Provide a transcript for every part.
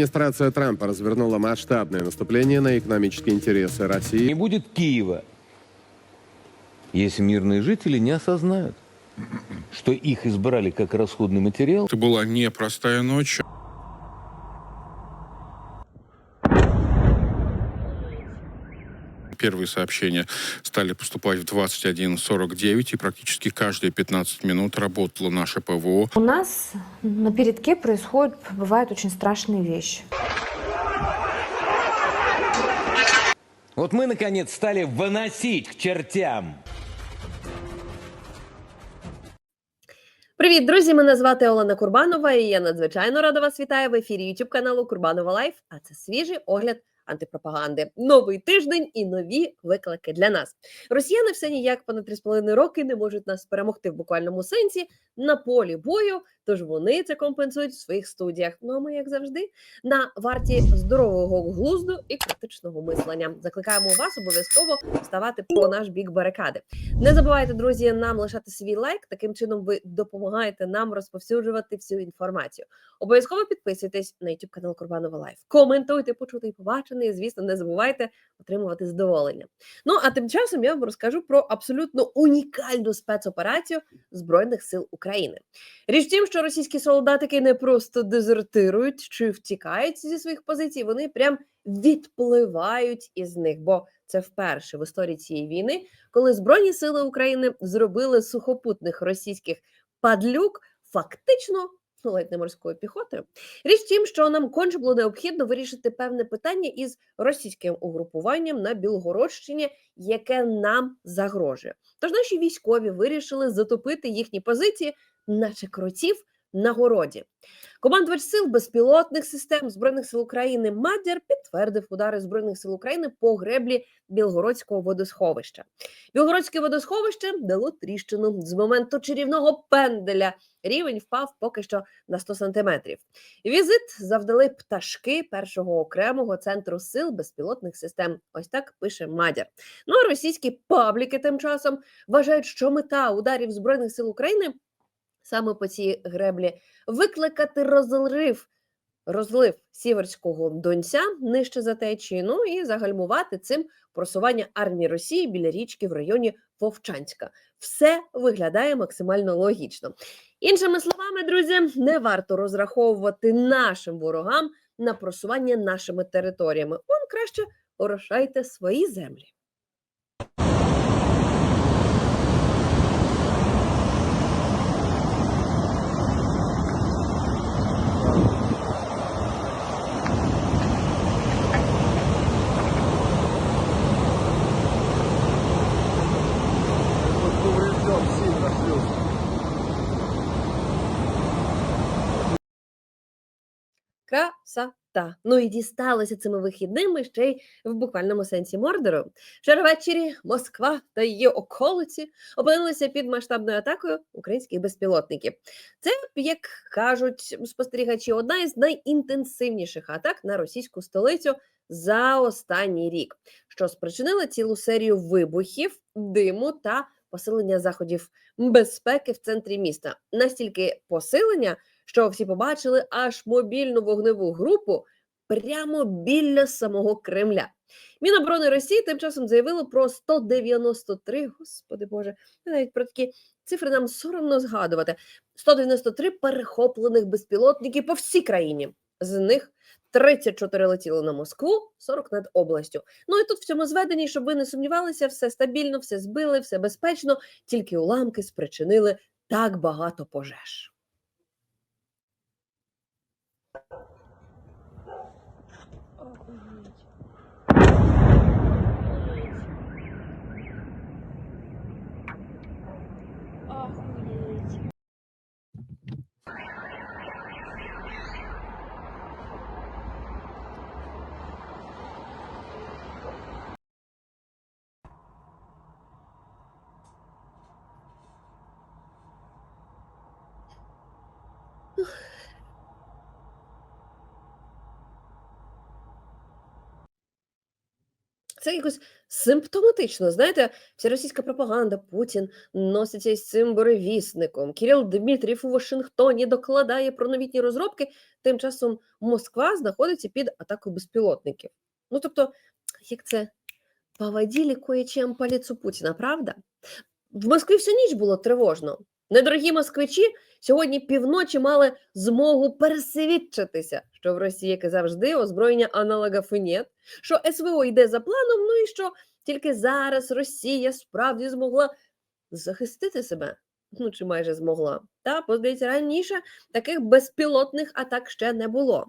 Администрация Трампа развернула масштабное наступление на экономические интересы России. Не будет Киева, если мирные жители не осознают, что их избрали как расходный материал. Это была непростая ночь. Первые сообщения стали поступать в 21.49, и практически каждые 15 минут работало наше ПВО. У нас на передке происходят, бывают очень страшные вещи. Вот мы, наконец, стали выносить к чертям. Привіт, друзі! Мене звати Олена Курбанова, і я надзвичайно рада вас вітаю в ефірі YouTube каналу Курбанова Лайф. А це свіжий огляд антипропаганди. Новий тиждень і нові виклики для нас. Росіяни все ніяк понад 3,5 роки не можуть нас перемогти в буквальному сенсі на полі бою. Тож вони це компенсують в своїх студіях. Ну а ми, як завжди, на варті здорового глузду і критичного мислення. Закликаємо вас обов'язково ставати по наш бік барикади. Не забувайте, друзі, нам лишати свій лайк. Таким чином ви допомагаєте нам розповсюджувати всю інформацію. Обов'язково підписуйтесь на YouTube канал Курбанова Лайф. Коментуйте, почути і побачене. І, звісно, не забувайте отримувати задоволення. Ну а тим часом я вам розкажу про абсолютно унікальну спецоперацію Збройних сил України. Річ тім, що російські солдатики не просто дезертирують чи втікають зі своїх позицій, вони прям відпливають із них. Бо це вперше в історії цієї війни, коли Збройні сили України зробили сухопутних російських падлюк фактично. Ледь не морською піхотою. Річ тім, що нам конче було необхідно вирішити певне питання із російським угрупуванням на Білгородщині, яке нам загрожує. Тож наші військові вирішили затопити їхні позиції, наче кротів на городі. Командувач сил безпілотних систем збройних сил України Мадяр підтвердив удари збройних сил України по греблі Білгородського водосховища. Білгородське водосховище дало тріщину з моменту чарівного пенделя. Рівень впав поки що на 100 сантиметрів. Візит завдали пташки першого окремого центру сил безпілотних систем. Ось так пише Мадяр. Ну а російські пабліки тим часом вважають, що мета ударів збройних сил України саме по цій греблі викликати розрив, розлив сіверського донця нижче за течії, ну і загальмувати цим просування армії Росії біля річки в районі Вовчанська. Все виглядає максимально логічно. Іншими словами, друзі, не варто розраховувати нашим ворогам на просування нашими територіями. Он краще орошайте свої землі. Красота. Ну і дісталося цими вихідними ще й в буквальному сенсі Мордору. Вчора ввечері Москва та її околиці опинилися під масштабною атакою українських безпілотників. Це, як кажуть спостерігачі, одна із найінтенсивніших атак на російську столицю за останній рік, що спричинило цілу серію вибухів, диму та посилення заходів безпеки в центрі міста. Настільки посилення, що всі побачили аж мобільну вогневу групу прямо біля самого Кремля. Міноборони Росії тим часом заявило про 193, господи Боже, навіть про такі цифри нам соромно згадувати. 193 перехоплених безпілотників по всій країні. З них 34 летіли на Москву, 40 над областю. Ну і тут в цьому зведенні, щоб ви не сумнівалися, все стабільно, все збили, все безпечно, тільки уламки спричинили так багато пожеж. Це якось симптоматично. Знаєте, вся російська пропаганда, Путін носиться із цим буревісником. Кирил Дмитрів у Вашингтоні докладає про новітні розробки. Тим часом Москва знаходиться під атакою безпілотників. Ну тобто, як це поводили кое-чем по лицу Путіна, правда? В Москві всю ніч було тривожно. Недорогі москвичі сьогодні півночі мали змогу пересвідчитися, що в Росії, як і завжди, озброєння аналогів і нет, що СВО йде за планом, ну і що тільки зараз Росія справді змогла захистити себе. Ну, чи майже змогла. Та, бо, здається, раніше таких безпілотних атак ще не було.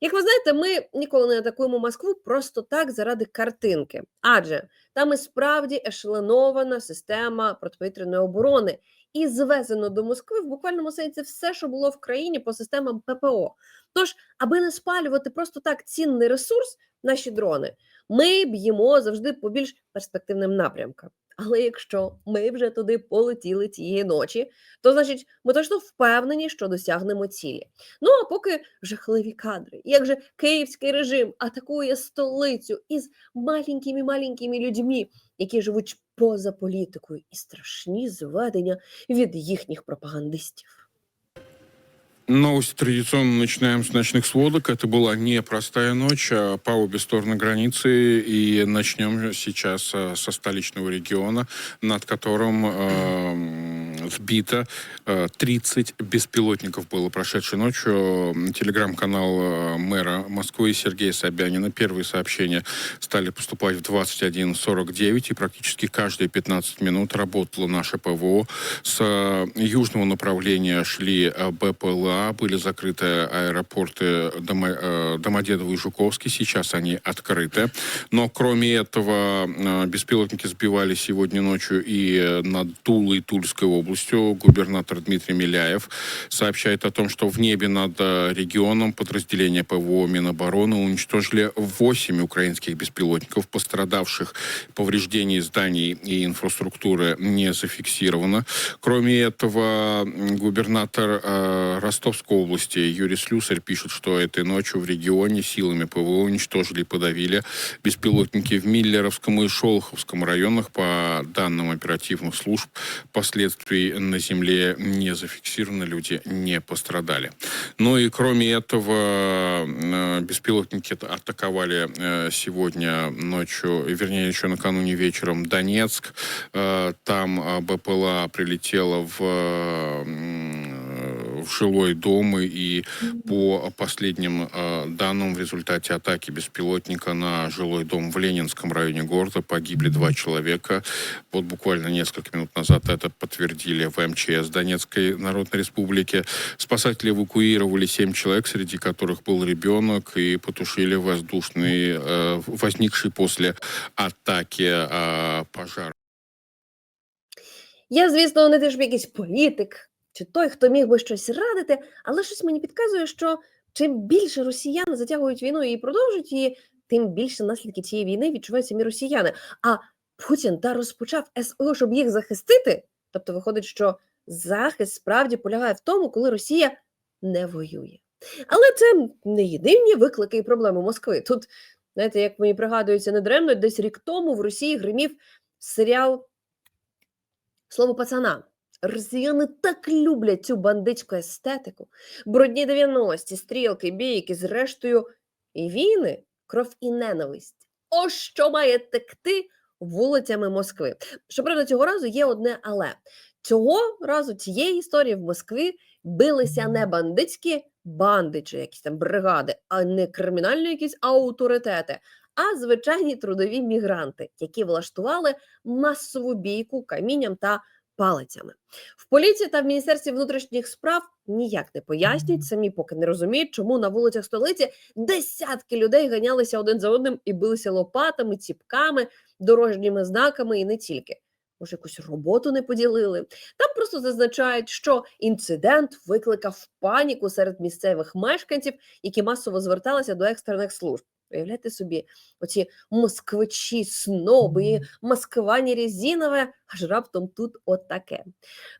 Як ви знаєте, ми ніколи не атакуємо Москву просто так заради картинки, адже там і справді ешелонована система протиповітряної оборони, і звезено до Москви в буквальному сенсі все, що було в країні по системам ППО. Тож, аби не спалювати просто так цінний ресурс, наші дрони, ми б'ємо завжди по більш перспективним напрямкам. Але якщо ми вже туди полетіли тієї ночі, то значить ми точно впевнені, що досягнемо цілі. Ну а поки жахливі кадри, як же київський режим атакує столицю із маленькими маленькими людьми, які живуть поза політикою, і страшні зведення від їхніх пропагандистів. Новости традиционно начинаем с ночных сводок. Это была непростая ночь а, по обе стороны границы. И начнем сейчас а, со столичного региона, над которым э, сбито э, 30 беспилотников было прошедшей ночью. Телеграм-канал э, мэра Москвы Сергея Собянина. Первые сообщения стали поступать в 21.49, и практически каждые 15 минут работало наше ПВО. С э, южного направления шли э, БПЛА, были закрыты аэропорты Домо- э, Домодедово и Жуковский, сейчас они открыты. Но кроме этого, э, беспилотники сбивали сегодня ночью и э, над Тулой Тульской областью. Губернатор Дмитрий Миляев сообщает о том, что в небе над э, регионом подразделения ПВО Минобороны уничтожили 8 украинских беспилотников, пострадавших повреждений зданий и инфраструктуры не зафиксировано. Кроме этого, губернатор э, Ростовской области Юрий Слюсарь пишет, что этой ночью в регионе силами ПВО уничтожили и подавили беспилотники в Миллеровском и Шолоховском районах. По данным оперативных служб, последствий на земле не зафиксировано, люди не пострадали. Ну и кроме этого, э, беспилотники ат- атаковали э, сегодня ночью, вернее, еще накануне вечером Донецк. Э, Там э, БПЛА прилетела в, э, м, в жилой дом, и по последним э, данным в результате атаки беспилотника на жилой дом в Ленинском районе города погибли два человека. Вот буквально несколько минут назад это подтвердили в МЧС Донецкой Народной Республики. Спасатели эвакуировали семь человек, среди которых был ребенок, и потушили воздушный, э, возникший после атаки э, пожар. Я, звісно, не те, щоб якийсь політик чи той, хто міг би щось радити, але щось мені підказує, що чим більше росіяни затягують війну і продовжують її, тим більше наслідки цієї війни відчувають самі росіяни. А Путін та розпочав СО, щоб їх захистити. Тобто виходить, що захист справді полягає в тому, коли Росія не воює. Але це не єдині виклики і проблеми Москви. Тут, знаєте, як мені пригадується недаремно, десь рік тому в Росії гримів серіал Слово пацана. Росіяни так люблять цю бандитську естетику, брудні 90-ті, стрілки, бійки, зрештою, і війни, кров і ненависть. Ось що має текти вулицями Москви. Щоправда, цього разу є одне але. Цього разу цієї історії в Москві билися не бандитські банди чи якісь там бригади, а не кримінальні якісь авторитети, а звичайні трудові мігранти, які влаштували масову бійку камінням та палицями. В поліції та в міністерстві внутрішніх справ ніяк не пояснюють, самі поки не розуміють, чому на вулицях столиці десятки людей ганялися один за одним і билися лопатами, ціпками, дорожніми знаками і не тільки. Може, якусь роботу не поділили. Там просто зазначають, що інцидент викликав паніку серед місцевих мешканців, які масово зверталися до екстрених служб. Уявляєте собі, оці москвичі, сноби, і маскування резинове, аж раптом тут отаке.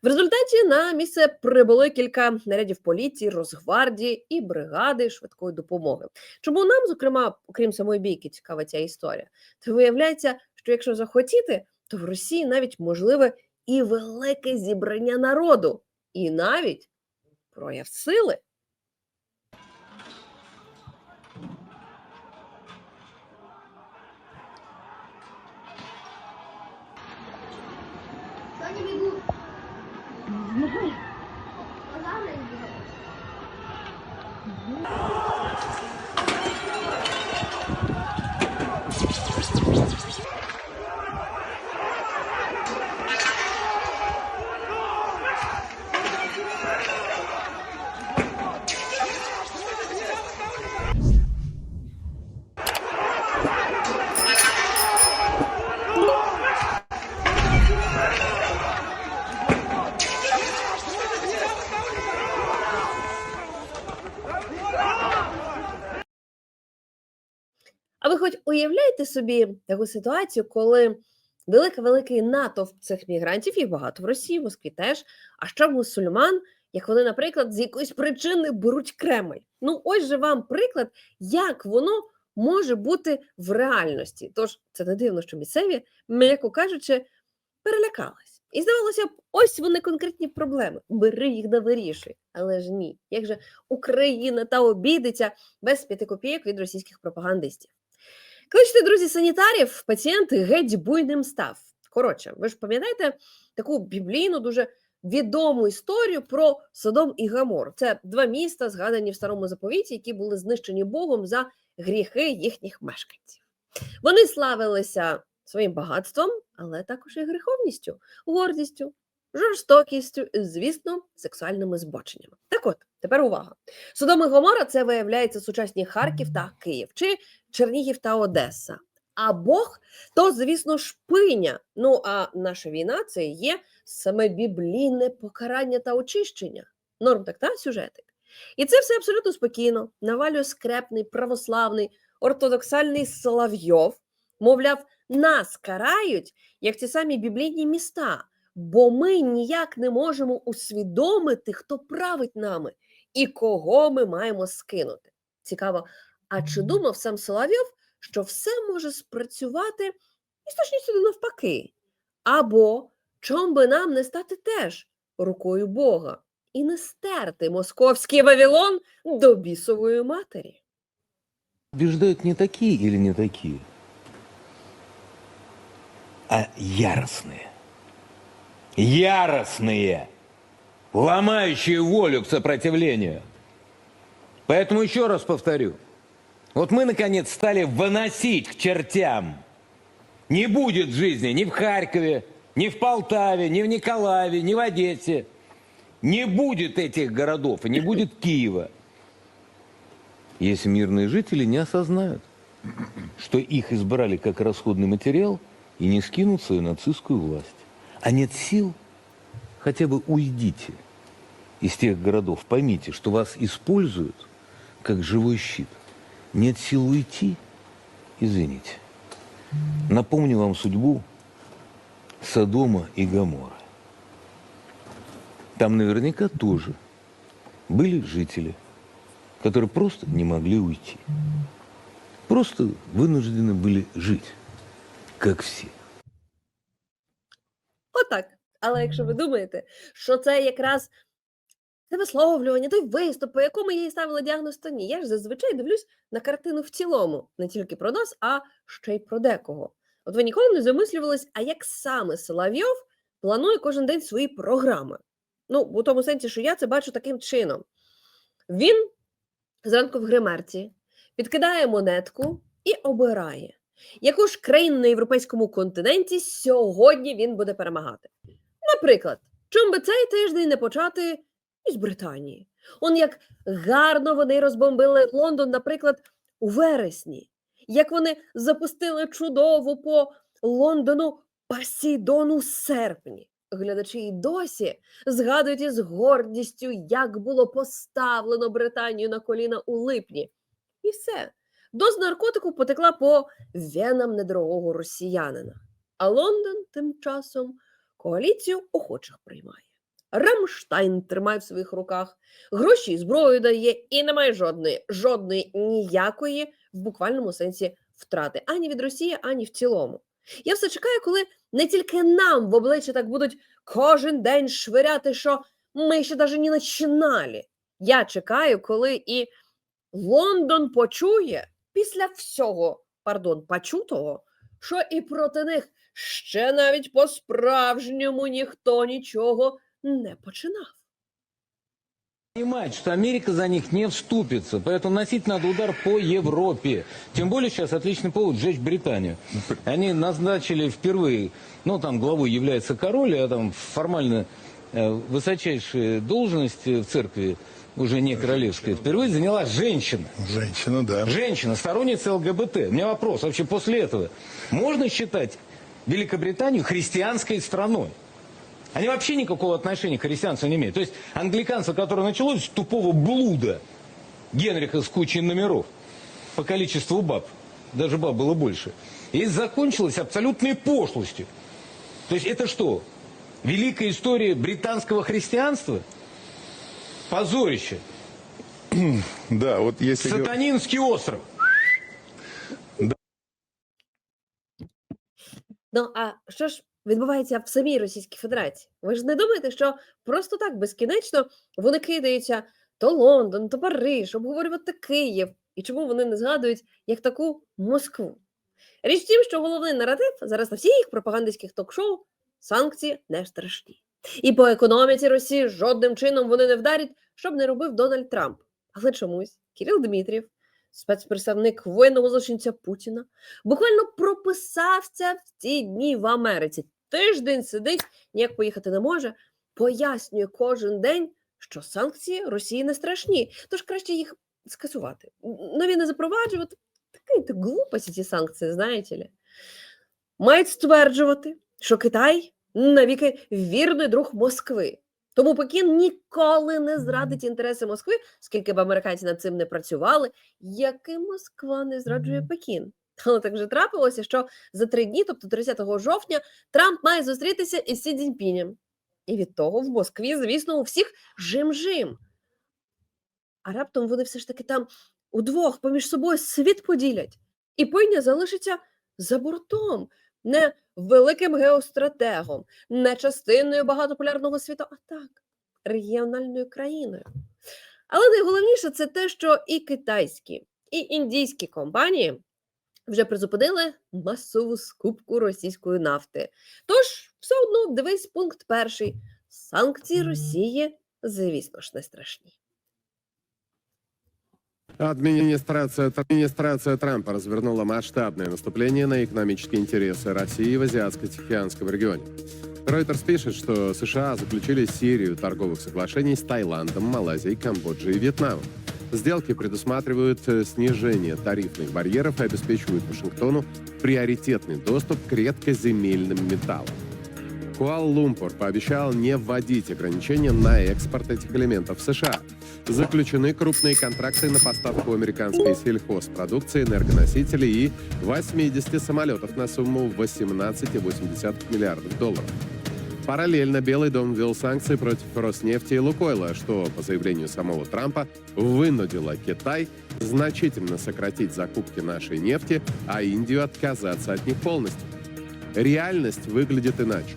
В результаті на місце прибули кілька нарядів поліції, Росгвардії і бригади швидкої допомоги. Чому нам, зокрема, окрім самої бійки, цікава ця історія? То виявляється, що якщо захотіти, то в Росії навіть можливе і велике зібрання народу, і навіть прояв сили. Собі таку ситуацію, коли великий-великий натовп цих мігрантів, їх багато в Росії, в Москві теж, а ще мусульман, як вони, наприклад, з якоїсь причини беруть Кремль. Ну, ось же вам приклад, як воно може бути в реальності. Тож це не дивно, що місцеві, м'яко кажучи, перелякались. І здавалося б, ось вони конкретні проблеми. Бери їх да вирішуй. Але ж ні. Як же Україна та обідиться без п'яти копійок від російських пропагандистів? Кличте, друзі, санітарів, пацієнт геть буйним став. Коротше, ви ж пам'ятаєте таку біблійну, дуже відому історію про Содом і Гамор. Це два міста, згадані в старому заповіті, які були знищені Богом за гріхи їхніх мешканців. Вони славилися своїм багатством, але також і гріховністю, гордістю, жорстокістю, і, звісно, сексуальними збоченнями. Так от, тепер увага. Содом і Гомора це виявляється сучасні Харків та Київ, чи Чернігів та Одеса. А Бог то, звісно, шпиня. Ну а наша війна це є саме біблійне покарання та очищення. Норм так та сюжетик. І це все абсолютно спокійно. Навалює скрепний, православний, ортодоксальний Соловйов. Мовляв, нас карають, як ці самі біблійні міста, бо ми ніяк не можемо усвідомити, хто править нами і кого ми маємо скинути. Цікаво, а чи думав сам Соловйов, що все може спрацювати і точністю навпаки? Або чом би нам не стати теж рукою Бога і не стерти московський Вавилон до бісової матері? Убеждают не такие или не такие, а яростные. Яростные, ломающие волю к сопротивлению. Поэтому еще раз повторю. Вот мы, наконец, стали выносить к чертям. Не будет жизни ни в Харькове, ни в Полтаве, ни в Николаеве, ни в Одессе. Не будет этих городов и не будет Киева, если мирные жители не осознают, что их избрали как расходный материал и не скинут свою нацистскую власть. А нет сил, хотя бы уйдите из тех городов. Поймите, что вас используют как живой щит. Нет сил уйти, извините. Напомню вам судьбу Содома и Гомора. Там наверняка тоже были жители, которые просто не могли уйти. Просто вынуждены были жить, как все. Отак. Але якщо ви думаєте, що це якраз це висловлювання, той виступ, по якому я їй ставила діагноз, то ні. Я ж зазвичай дивлюсь на картину в цілому, не тільки про нас, а ще й про декого. От ви ніколи не замислювались, а як саме Соловйов планує кожен день свої програми. Ну, у тому сенсі, що я це бачу таким чином. Він зранку в гримерці підкидає монетку і обирає, яку ж країну на європейському континенті сьогодні він буде перемагати. Наприклад, чим би цей тиждень не почати із Британії. Он як гарно вони розбомбили Лондон, наприклад, у вересні, як вони запустили чудову по Лондону Пасідону в серпні. Глядачі й досі згадують із гордістю, як було поставлено Британію на коліна у липні. І все. Доза наркотику потекла по венам недорогого росіянина. А Лондон тим часом коаліцію охочих приймає. Рамштайн тримає в своїх руках, гроші і зброю дає, і немає жодної, жодної ніякої в буквальному сенсі втрати ані від Росії, ані в цілому. Я все чекаю, коли не тільки нам в обличчя так будуть кожен день швиряти, що ми ще навіть не починали. Я чекаю, коли і Лондон почує після всього, пардон, почутого, що і проти них ще навіть по-справжньому ніхто нічого не починав. Понимать, что Америка за них не вступится, поэтому носить надо удар по Европе. Тем более сейчас отличный повод сжечь Британию. Они назначили впервые, ну там главой является король, а там формально э, высочайшие должности в церкви, уже не королевская, впервые заняла женщина. Женщина, да. Женщина, сторонница ЛГБТ. У меня вопрос, вообще после этого можно считать Великобританию христианской страной? Они вообще никакого отношения к христианству не имеют. То есть англиканство, которое началось с тупого блуда Генриха с кучей номеров по количеству баб, даже баб было больше, и закончилось абсолютной пошлостью. То есть это что? Великая история британского христианства? Позорище. Да, вот если... Сатанинский остров. Ну а що ж відбувається в самій Російській Федерації? Ви ж не думаєте, що просто так безкінечно вони кидаються то Лондон, то Париж, обговорювати Київ. І чому вони не згадують як таку Москву? Річ в тім, що головний наратив зараз на всіх пропагандистських ток-шоу санкції не страшні. І по економіці Росії жодним чином вони не вдарять, щоб не робив Дональд Трамп. Але чомусь Кирил Дмитрів, спецпредставник воєнного злочинця Путіна, буквально прописався в ці дні в Америці. Тиждень сидить, ніяк поїхати не може, пояснює кожен день, що санкції Росії не страшні, тож краще їх скасувати. Нові не запроваджувати. Такі то глупості ці санкції, знаєте ли. Мають стверджувати, що Китай навіки вірний друг Москви. Тому Пекін ніколи не зрадить інтереси Москви, скільки б американці над цим не працювали, як і Москва не зраджує Пекін. Але так же трапилося, що за три дні, тобто 30 жовтня, Трамп має зустрітися із Сі Цзіньпінем. І від того в Москві, звісно, у всіх жим-жим. А раптом вони все ж таки там удвох поміж собою світ поділять, і пойня залишиться за бортом, не великим геостратегом, не частиною багатополярного світу, а так, регіональною країною. Але найголовніше це те, що і китайські, і індійські компанії вже призупинили масову скупку російської нафти. Тож, все одно дивись пункт перший: санкції Росії, звісно ж, не страшні. Администрация, администрация Трампа развернула масштабное наступление на экономические интересы России в Азиатско-Тихоокеанском регионе. Reuters пишет, что США заключили серию торговых соглашений с Таиландом, Малайзией, Камбоджей и Вьетнамом. Сделки предусматривают э, снижение тарифных барьеров и обеспечивают Вашингтону приоритетный доступ к редкоземельным металлам. Куала-Лумпур пообещал не вводить ограничения на экспорт этих элементов в США. Заключены крупные контракты на поставку американской сельхозпродукции, энергоносителей и 80 самолетов на сумму 18,8 миллиардов долларов. Параллельно Белый дом ввел санкции против Роснефти и Лукойла, что, по заявлению самого Трампа, вынудило Китай значительно сократить закупки нашей нефти, а Индию отказаться от них полностью. Реальность выглядит иначе.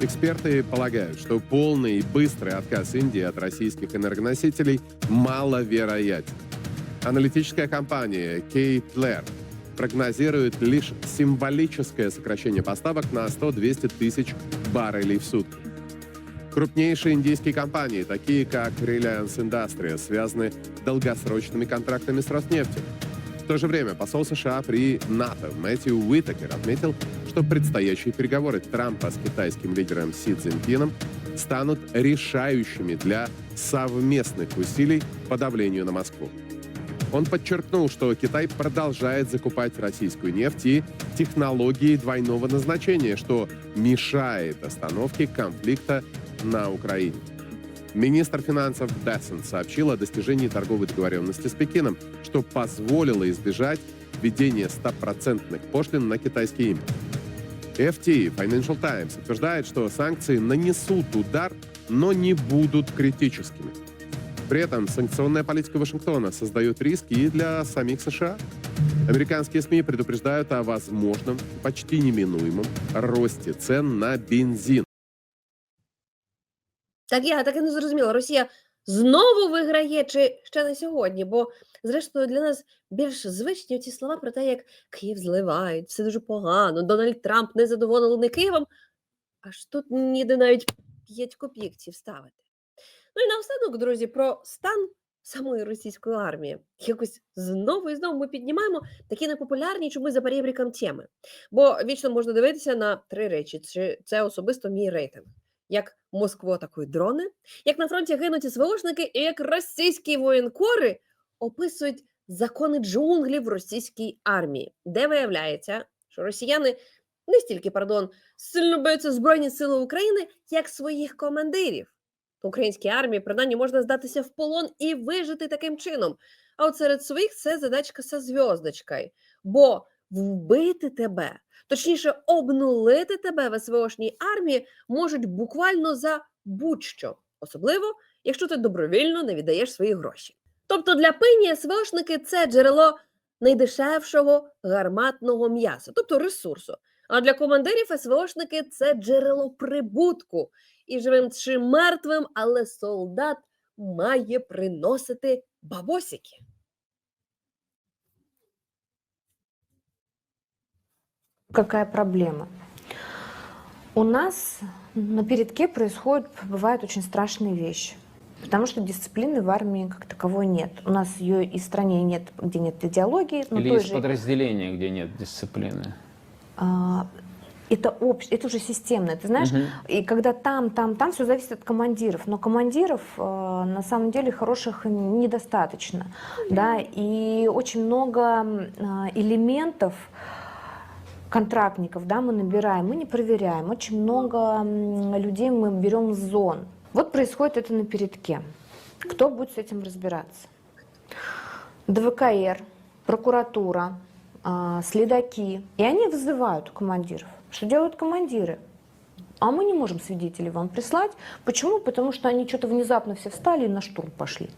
Эксперты полагают, что полный и быстрый отказ Индии от российских энергоносителей маловероятен. Аналитическая компания Кейтлер прогнозирует лишь символическое сокращение поставок на 100-200 тысяч баррелей в сутки. Крупнейшие индийские компании, такие как Reliance Industries, связаны долгосрочными контрактами с Роснефтью. В то же время посол США при НАТО Мэтью Уитакер отметил, что предстоящие переговоры Трампа с китайским лидером Си Цзиньпином станут решающими для совместных усилий по давлению на Москву. Он подчеркнул, что Китай продолжает закупать российскую нефть и технологии двойного назначения, что мешает остановке конфликта на Украине. Министр финансов Бессен сообщил о достижении торговой договоренности с Пекином, что позволило избежать введения стопроцентных пошлин на китайский импорт. FT Financial Times утверждает, что санкции нанесут удар, но не будут критическими. При этом санкционная политика Вашингтона создает риски и для самих США. Американские СМИ предупреждают о возможном, почти неминуемом росте цен на бензин. Так я так і не зрозуміла, Росія знову виграє чи ще не сьогодні? Бо, зрештою, для нас більш звичні ці слова про те, як Київ зливають, все дуже погано, Дональд Трамп не задоволений Києвом. Аж тут ніде навіть 5 копійок ці вставити. Ну і наостанок, друзі, про стан самої російської армії. Якось знову і знову ми піднімаємо такі непопулярні чомусь за перебріком теми. Бо вічно можна дивитися на три речі: Чи це особисто мій рейтинг. Як Москву атакують дрони, як на фронті гинуть СВОшники, і як російські воєнкори описують закони джунглів російській армії, де виявляється, що росіяни не стільки, пардон, сильно бояться Збройні Сили України, як своїх командирів. Українській армії принаймні можна здатися в полон і вижити таким чином. А от серед своїх це задачка со зв'язочкою. Бо вбити тебе, точніше, обнулити тебе в СВОшній армії можуть буквально за будь-що, особливо, якщо ти добровільно не віддаєш свої гроші. Тобто для пині СВОшники це джерело найдешевшого гарматного м'яса, тобто ресурсу. А для командирів СВОшники це джерело прибутку. І живим чи мертвим, але солдат має приносити бабосики. Какая проблема? У нас на передке происходят, бывают очень страшные вещи. Потому что дисциплины в армии как таковой нет. У нас ее и в стране нет, где нет идеологии. но Или есть же- подразделения, где нет дисциплины. А, это общ, это уже системно, ты знаешь, Мгм. и когда там, там, там все зависит от командиров, но командиров э, на самом деле хороших недостаточно, да, и очень много э, элементов контрактников, да, мы набираем, мы не проверяем, очень много людей мы берем с зон. Вот происходит это на передке. Кто будет с этим разбираться? ДВКР, прокуратура, а, следаки. И они вызывают командиров. Что делают командиры? А мы не можем свидетелей вам прислать. Почему? Потому что они что-то внезапно все встали и на штурм пошли.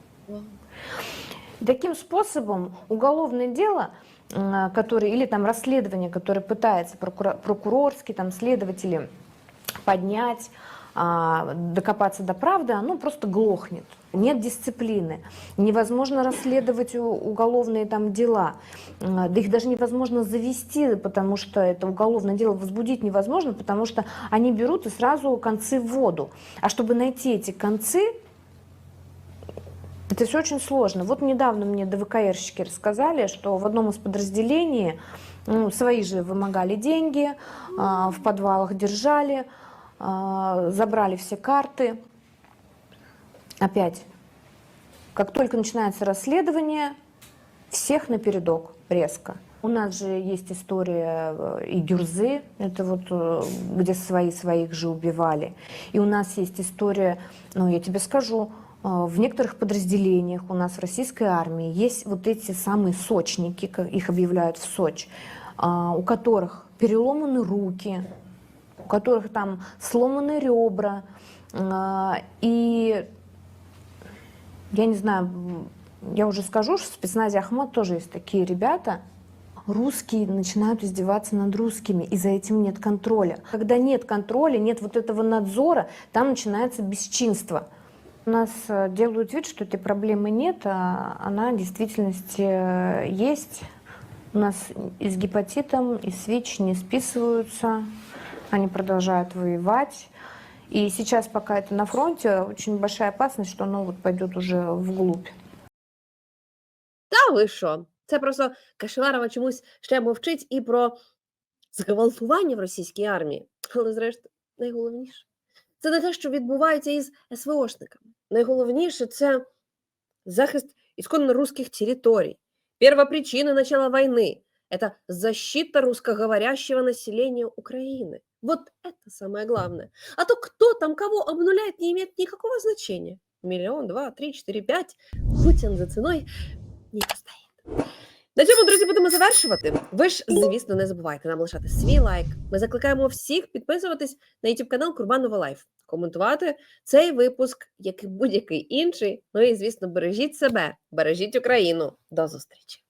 Таким способом уголовное дело, м, которое, или там расследование, которое пытается прокура- прокурорский, там следователи поднять, а, докопаться до правды, оно просто глохнет. Нет дисциплины. Невозможно расследовать у- уголовные там дела. М, Да их даже невозможно завести, потому что это уголовное дело возбудить невозможно, потому что они берут и сразу концы в воду. А чтобы найти эти концы, это все очень сложно. Вот недавно мне ДВКРщики рассказали, что в одном из подразделений ну, свои же вымогали деньги, а, в подвалах держали, а, забрали все карты. Опять, как только начинается расследование, всех на передок резко. У нас же есть история э, и Гюрзы, это вот э, где свои своих же убивали. И у нас есть история, ну я тебе скажу, в некоторых подразделениях у нас в российской армии есть вот эти самые сочники, их объявляют в Сочи, а, у которых переломаны руки, у которых там сломаны ребра. а, И я не знаю, я уже скажу, что в спецназе Ахмат тоже есть такие ребята. Русские начинают издеваться над русскими, и за этим нет контроля. Когда нет контроля, нет вот этого надзора, там начинается бесчинство. У нас э, делают вид, что этой проблемы нет, а она в действительности э, есть. У нас и с гепатитом, и с ВИЧ не списываются, они продолжают воевать. И сейчас, пока это на фронте, очень большая опасность, что оно вот пойдет уже вглубь. Та ви що? Це просто Кашеварова чомусь ще мовчить і про зґвалтування в російській армії. Але, зрештою, найголовніше це не те, що відбувається із СВОшниками. Найголовніше це захист исконно русских территорий. Первопричина начала войны – это защита русскоговорящего населения Украины. Вот это самое главное. А то, кто там кого обнуляет, не имеет никакого значения. миллион, два, три, четыре, пять. Путин за ценой не постоїть. На цьому, друзі, будемо завершувати. Ви ж, звісно, не забувайте нам лишати свій лайк. Ми закликаємо всіх підписуватись на YouTube канал Курбанова Лайф, коментувати цей випуск, як і будь-який інший. Ну і звісно, бережіть себе, бережіть Україну. До зустрічі!